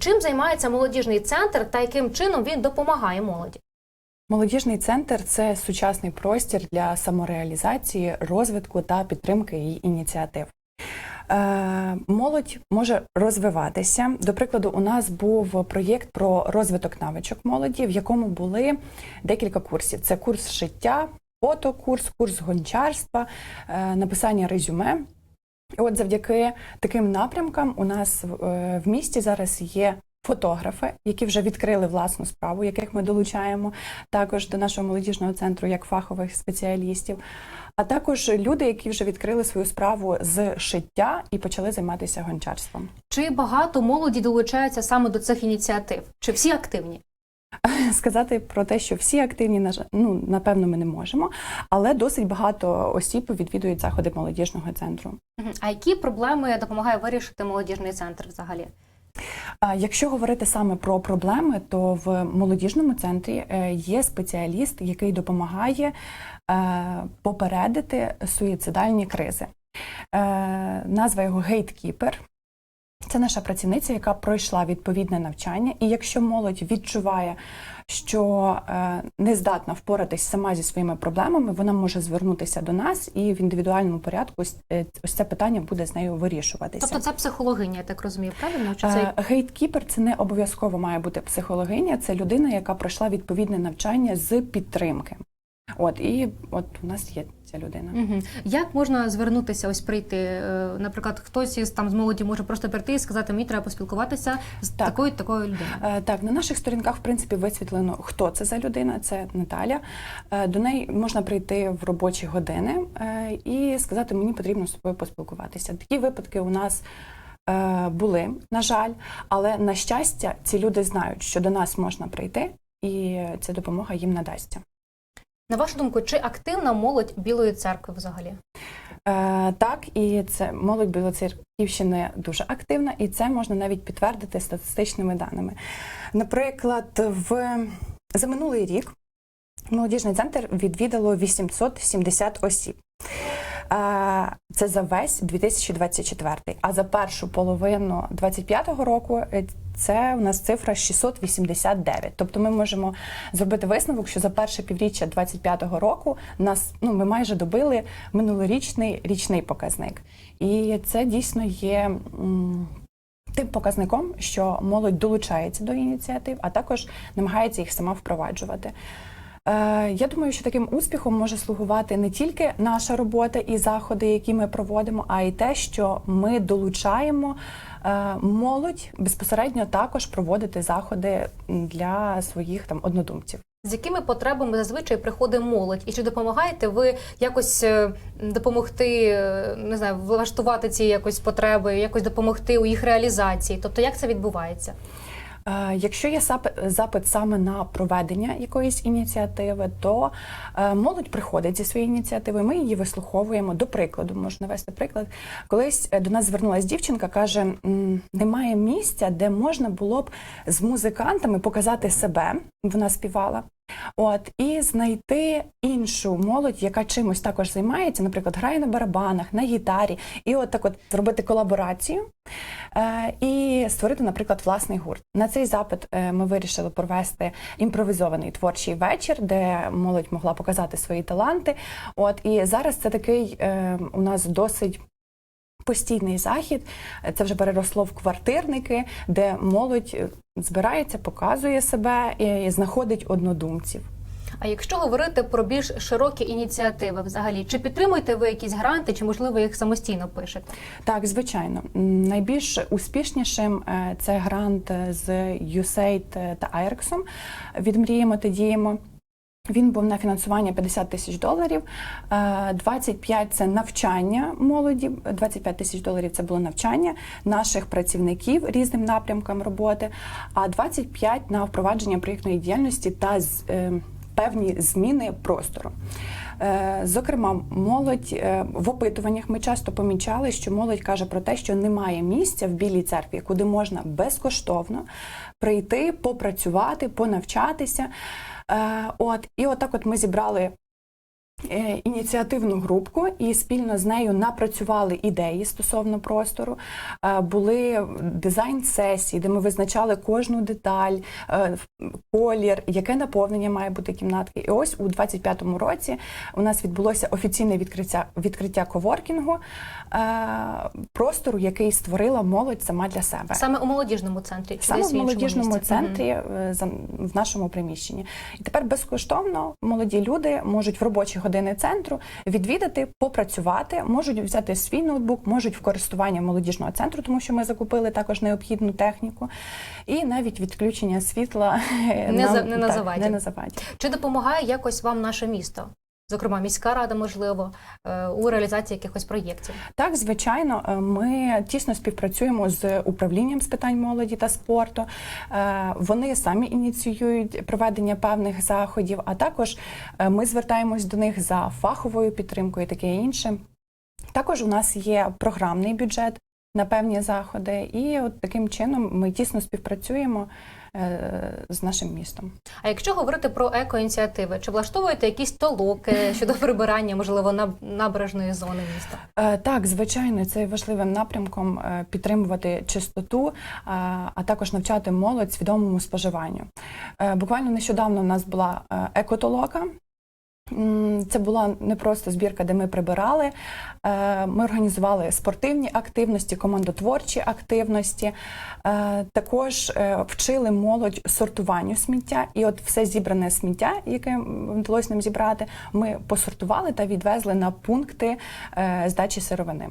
Чим займається молодіжний центр та яким чином він допомагає молоді? Молодіжний центр це сучасний простір для самореалізації, розвитку та підтримки її ініціатив. Е, Молодь може розвиватися. До прикладу, у нас був проєкт про розвиток навичок молоді, в якому були декілька курсів: це курс шиття, фотокурс, курс гончарства, е, написання резюме. От завдяки таким напрямкам у нас е, в місті зараз є фотографи, які вже відкрили власну справу, яких ми долучаємо також до нашого молодіжного центру як фахових спеціалістів. А також люди, які вже відкрили свою справу з шиття і почали займатися гончарством. Чи багато молоді долучаються саме до цих ініціатив? Чи всі активні? Сказати про те, що всі активні, ну напевно, ми не можемо, але досить багато осіб відвідують заходи молодіжного центру. А які проблеми допомагає вирішити молодіжний центр взагалі? Якщо говорити саме про проблеми, то в молодіжному центрі е, є спеціаліст, який допомагає е, попередити суїцидальні кризи. Е, Назва його гейткіпер. Це наша працівниця, яка пройшла відповідне навчання, і якщо молодь відчуває, що е, не здатна впоратись сама зі своїми проблемами, вона може звернутися до нас, і в індивідуальному порядку ось, е, це питання буде з нею вирішуватися. Тобто це психологиня, я так розумію, правильно? Чи це Е, Гейткіпер це не обов'язково має бути психологиня, це людина, яка пройшла відповідне навчання з підтримки. От і от у нас є ця людина. Мгм. Як можна звернутися, ось прийти? Е, Наприклад, хтось із там з молоді може просто прийти і сказати, мені треба поспілкуватися з Так. такою такою людиною. Е, Так, на наших сторінках, в принципі, висвітлено, хто це за людина. Це Наталя. Е, До неї можна прийти в робочі години е, і сказати, мені потрібно з тобою поспілкуватися. Такі випадки у нас. Були, на жаль, але на щастя, ці люди знають, що до нас можна прийти, і ця допомога їм надасться. На вашу думку, чи активна молодь Білої церкви взагалі? Е, так, і це молодь Білоцерківщини дуже активна, і це можна навіть підтвердити статистичними даними. Наприклад, в за минулий рік молодіжний центр відвідало 870 осіб. Це за весь 2024. А за першу половину 2025 року е, це у нас цифра 689. Тобто ми можемо зробити висновок, що за перше півріччя 2025 року нас ну ми майже добили минулорічний річний показник. І це дійсно є. Тим показником, що молодь долучається до ініціатив, а також намагається їх сама впроваджувати. Е, Я думаю, що таким успіхом може слугувати не тільки наша робота і заходи, які ми проводимо, а й те, що ми долучаємо е, молодь безпосередньо також проводити заходи для своїх там однодумців. З якими потребами зазвичай приходить молодь? І чи допомагаєте ви якось е, допомогти, не знаю, влаштувати ці якось потреби, якось допомогти у їх реалізації? Тобто, як це відбувається? Е, Якщо є запит, саме на проведення якоїсь ініціативи, то е, молодь приходить зі своєю ініціативою. Ми її вислуховуємо. До прикладу, можна навести приклад. Колись е, до нас звернулася дівчинка, каже: немає місця, де можна було б з музикантами показати себе. Вона співала. От і знайти іншу молодь, яка чимось також займається, наприклад, грає на барабанах, на гітарі, і от так от зробити колаборацію е, і створити, наприклад, власний гурт. На цей запит е, ми вирішили провести імпровізований творчий вечір, де молодь могла показати свої таланти. От і зараз це такий е, у нас досить. Постійний захід, це вже переросло в квартирники, де молодь збирається, показує себе і знаходить однодумців. А якщо говорити про більш широкі ініціативи, взагалі, чи підтримуєте ви якісь гранти, чи можливо їх самостійно пишете? Так, звичайно, найбільш успішнішим е, це грант з USAID та Айрексом від Мріємо та діємо. Він був на фінансування 50 тисяч доларів, е, 25 – це навчання молоді, 25 тисяч доларів це було навчання наших працівників різним напрямкам роботи, а 25 – на впровадження проєктної діяльності та з- е, певні зміни простору. Е, Зокрема, молодь е, в опитуваннях ми часто помічали, що молодь каже про те, що немає місця в білій церкві, куди можна безкоштовно прийти, попрацювати, понавчатися. Е, От і отак, от ми зібрали ініціативну групку і спільно з нею напрацювали ідеї стосовно простору. Е, Були дизайн-сесії, де ми визначали кожну деталь, е, колір, яке наповнення має бути кімнатки. І ось у 25-му році у нас відбулося офіційне відкриття відкриття коворкінгу е, простору, який створила молодь сама для себе. Саме у молодіжному центрі чи Саме в молодіжному місці? центрі е, в нашому приміщенні. І тепер безкоштовно молоді люди можуть в робочі години центру відвідати, попрацювати, можуть взяти свій ноутбук, можуть в користування молодіжного центру, тому що ми закупили також необхідну техніку, і навіть відключення світла Не нам- за- не на заваді. Не на заваді. Чи допомагає якось вам наше місто? Зокрема, міська рада, можливо, е, у реалізації якихось проєктів. Так, звичайно, е, ми тісно співпрацюємо з управлінням з питань молоді та спорту. Е, Вони самі ініціюють проведення певних заходів, а також ми звертаємось до них за фаховою підтримкою, таке інше. Також у нас є програмний бюджет на певні заходи, і от таким чином ми тісно співпрацюємо е, з нашим містом. А якщо говорити про екоініціативи, чи влаштовуєте якісь толоки щодо прибирання, можливо, на набережної зони міста? Е, Так, звичайно, це важливим напрямком е, підтримувати чистоту, а також навчати молодь свідомому споживанню. Буквально нещодавно у нас була екотолока. Це була не просто збірка, де ми прибирали. Е, Ми організували спортивні активності, командотворчі активності. Е, Також е, вчили молодь сортуванню сміття. І от все зібране сміття, яке вдалося нам зібрати, ми посортували та відвезли на пункти здачі сировини.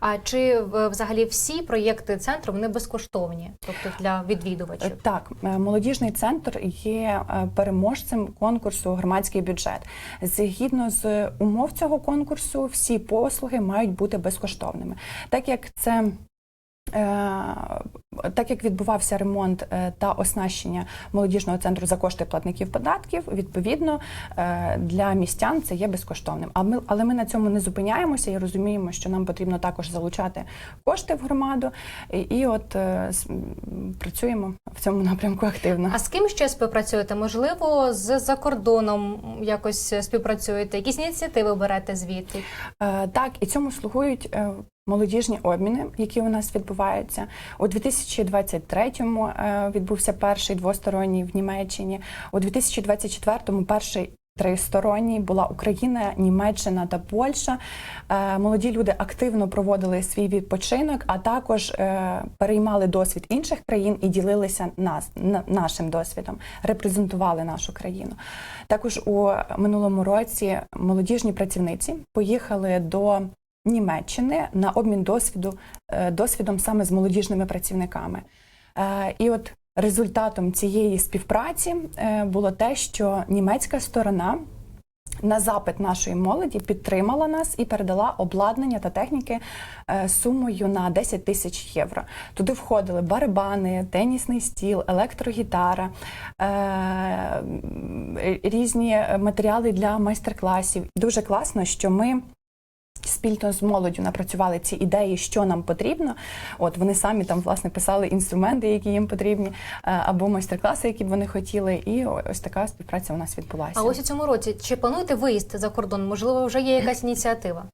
А чи е, взагалі всі проєкти центру вони безкоштовні, тобто для Е, відвідувачів? Так, е, молодіжний центр є е, переможцем конкурсу громадський бюджет. Згідно з умов цього конкурсу, всі послуги мають бути безкоштовними. Так як це е, так як відбувався ремонт е, та оснащення молодіжного центру за кошти платників податків, відповідно е, для містян це є безкоштовним. А ми, але ми на цьому не зупиняємося і розуміємо, що нам потрібно також залучати кошти в громаду, і, і от е, працюємо в цьому напрямку активно. А з ким ще співпрацюєте? Можливо, з за кордоном якось співпрацюєте, якісь ініціативи берете звідти? Так, і цьому слугують молодіжні обміни, які у нас відбуваються. У 2023-му е, відбувся перший двосторонній в Німеччині. У 2024-му перший. Тристоронній була Україна, Німеччина та Польща. Е, Молоді люди активно проводили свій відпочинок, а також е, переймали досвід інших країн і ділилися нас нашим досвідом, репрезентували нашу країну. Також у минулому році молодіжні працівниці поїхали до Німеччини на обмін досвіду е, досвідом саме з молодіжними працівниками. Е, І от результатом цієї співпраці е, було те, що німецька сторона. На запит нашої молоді підтримала нас і передала обладнання та техніки сумою на 10 тисяч євро. Туди входили барабани, тенісний стіл, електрогітара, різні матеріали для майстер-класів. Дуже класно, що ми спільно з молоддю напрацювали ці ідеї, що нам потрібно. От вони самі там власне писали інструменти, які їм потрібні, е, або майстер-класи, які б вони хотіли. І ось така співпраця у нас відбулася. А ось у цьому році чи плануєте виїзд за кордон? Можливо, вже є якась ініціатива?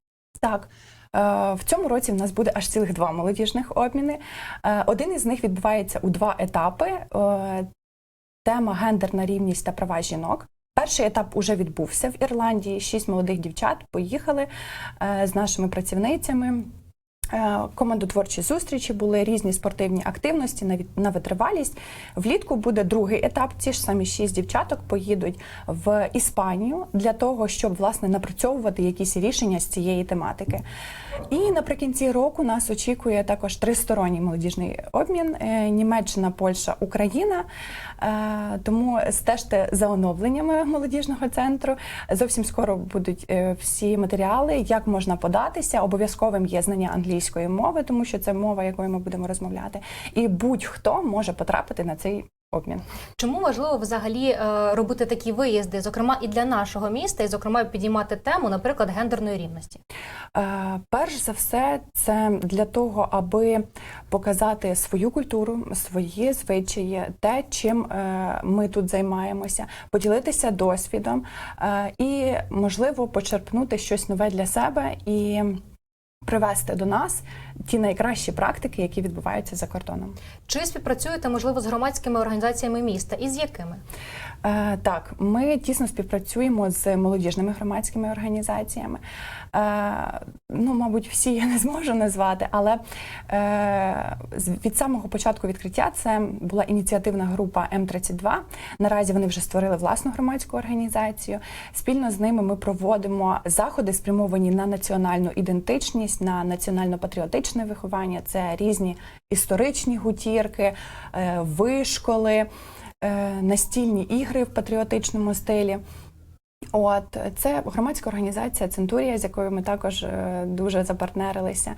Так. е, В цьому році в нас буде аж цілих два молодіжних обміни. Е, Один із них відбувається у два етапи. Тема гендерна рівність та права жінок. Перший етап уже відбувся в Ірландії. Шість молодих дівчат поїхали е, з нашими працівницями. Е, Командотворчі зустрічі були різні спортивні активності на витривалість. Влітку буде другий етап. Ці ж самі шість дівчаток поїдуть в Іспанію для того, щоб власне напрацьовувати якісь рішення з цієї тематики. І наприкінці року нас очікує також тристоронній молодіжний обмін: е, Німеччина, Польща, Україна. Е, Тому стежте за оновленнями молодіжного центру. Зовсім скоро будуть всі матеріали, як можна податися. Обов'язковим є знання англійської мови, тому що це мова, якою ми будемо розмовляти. І будь-хто може потрапити на цей обмін. Чому важливо взагалі е, робити такі виїзди, зокрема і для нашого міста, і зокрема підіймати тему, наприклад, гендерної рівності? Е, Перш за все, це для того, аби показати свою культуру, свої звичаї, те, чим е, ми тут займаємося, поділитися досвідом е, і, можливо, почерпнути щось нове для себе і привести до нас ті найкращі практики, які відбуваються за кордоном. Чи співпрацюєте можливо з громадськими організаціями міста і з якими? Е, Так, ми тісно співпрацюємо з молодіжними громадськими організаціями. Е, Ну, мабуть, всі я не зможу назвати, але е, від самого початку відкриття це була ініціативна група М32. Наразі вони вже створили власну громадську організацію. Спільно з ними ми проводимо заходи, спрямовані на національну ідентичність, на національно-патріотичне виховання. Це різні історичні гутірки, е, вишколи е, настільні ігри в патріотичному стилі. От це громадська організація Центурія, з якою ми також е, дуже запартнерилися.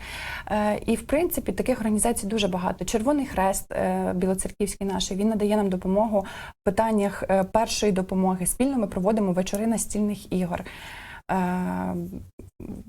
І в принципі таких організацій дуже багато. Червоний Хрест Білоцерківський наш він надає нам допомогу в питаннях першої допомоги. Спільно ми проводимо вечори настільних ігор.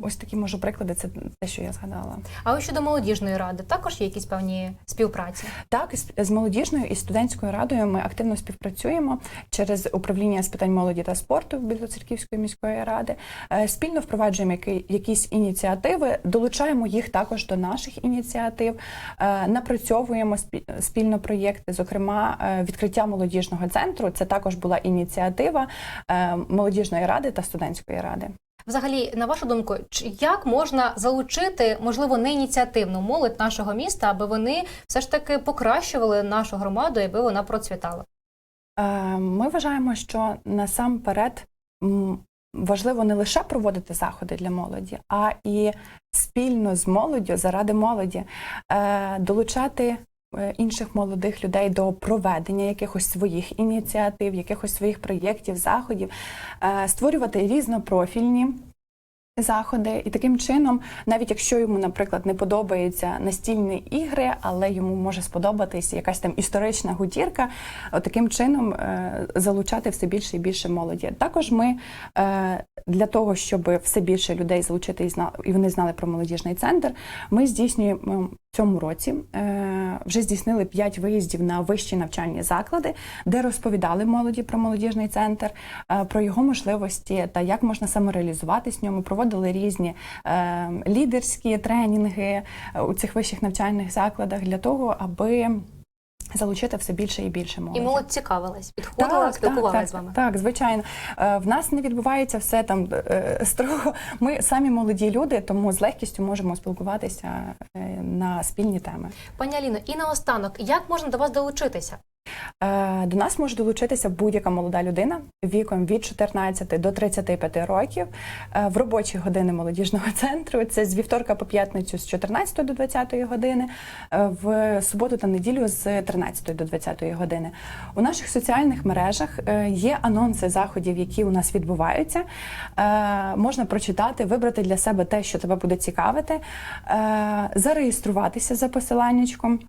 Ось такі можу приклади. Це те, що я згадала. А ось щодо молодіжної ради, також є якісь певні співпраці. Так, з- молодіжною і студентською радою ми активно співпрацюємо через управління з питань молоді та спорту Білоцерківської міської ради. Е, Спільно впроваджуємо які- якісь ініціативи, долучаємо їх також до наших ініціатив, е, напрацьовуємо спі- спільно проєкти, зокрема е, відкриття молодіжного центру. Це також була ініціатива молодіжної ради та студентської ради. Взагалі, на вашу думку, як можна залучити, можливо, не ініціативну молодь нашого міста, аби вони все ж таки покращували нашу громаду, аби вона процвітала? Е, Ми вважаємо, що насамперед важливо не лише проводити заходи для молоді, а і спільно з молоддю заради молоді е, долучати. Е, Інших молодих людей до проведення якихось своїх ініціатив, якихось своїх проєктів, заходів, е, створювати різнопрофільні заходи, і таким чином, навіть якщо йому, наприклад, не подобаються настільні ігри, але йому може сподобатись якась там історична гутірка, таким чином е, залучати все більше і більше молоді. Також ми для того, щоб все більше людей залучити і вони знали про молодіжний центр, ми здійснюємо цьому році е, вже здійснили 5 виїздів на вищі навчальні заклади, де розповідали молоді про молодіжний центр, е, про його можливості та як можна самореалізуватись в ньому. Проводили різні е, лідерські тренінги у цих вищих навчальних закладах для того, аби залучити все більше і більше молоді. І молодь цікавилась, підходила, спілкувалася так, з вами. Так, звичайно. Е, В нас не відбувається все там е, строго. Ми самі молоді люди, тому з легкістю можемо спілкуватися е, на спільні теми. Пані Аліно, і наостанок, як можна до вас долучитися? Е, До нас може долучитися будь-яка молода людина віком від 14 до 35 років е, в робочі години молодіжного центру. Це з вівторка по п'ятницю з 14 до 20 години, е, в суботу та неділю з 13 до 20 години. У наших соціальних мережах є анонси заходів, які у нас відбуваються. Можна прочитати, вибрати для себе те, що тебе буде цікавити, зареєструватися за посиланнячком.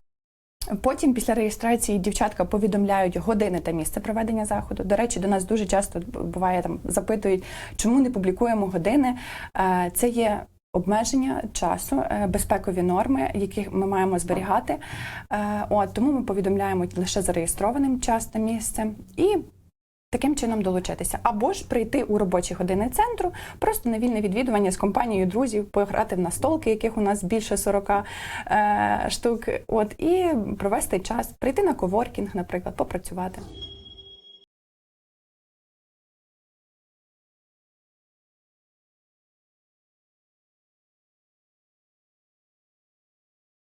Потім після реєстрації дівчатка повідомляють години та місце проведення заходу. До речі, до нас дуже часто буває там запитують, чому не публікуємо години. Е, Це є обмеження часу, е, безпекові норми, які ми маємо зберігати. Е, От тому ми повідомляємо лише зареєстрованим час та місце і. Таким чином долучитися, або ж прийти у робочі години центру, просто на вільне відвідування з компанією друзів, пограти в настолки, яких у нас більше 40 е, штук. От і провести час, прийти на коворкінг, наприклад, попрацювати.